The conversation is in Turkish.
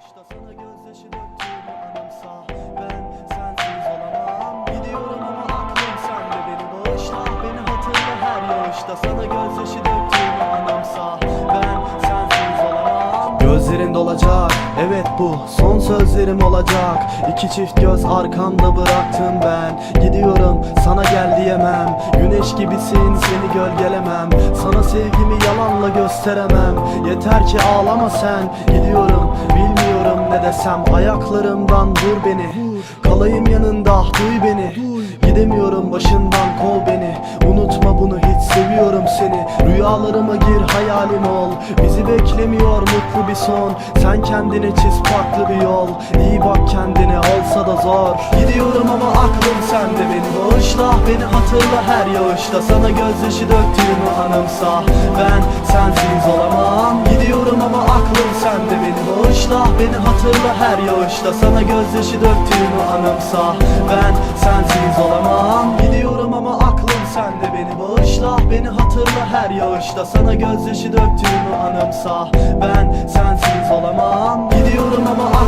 yağışta sana gözyaşı döktüğümü anımsa Ben sensiz olamam. Gidiyorum ama aklım sende beni bağışla. Beni hatırla her yağışta sana gözyaşı döktüğümü anımsa Ben sensiz olamam. Gözlerin dolacak evet bu son sözlerim olacak. İki çift göz arkamda bıraktım ben. Gidiyorum sana gel diyemem. Güneş gibisin seni gölgelemem. Sana sevgimi yalanla gösteremem. Yeter ki ağlama sen. Gidiyorum bilmiyorum desem Ayaklarımdan vur beni. Kalayım yanında duy beni. Gidemiyorum başından kov beni. Unutma bunu hiç seviyorum seni. Rüyalarıma gir hayalim ol. Bizi beklemiyor mutlu bir son. Sen kendine çiz farklı bir yol. İyi bak kendine olsa da zor. Gidiyorum ama aklım sende beni bağışla Beni hatırla her yağışta. Sana gözyaşı döktüğümü anımsa. Ben sensiz olamam. Gidiyorum ama aklım bağışla Beni hatırla her yağışta. Sana gözyaşı döktüğümü anımsa Ben sensiz olamam. Gidiyorum ama aklım sende beni bağışla. Beni hatırla her yağışta. Sana gözyaşı döktüğümü anımsa Ben sensiz olamam. Gidiyorum ama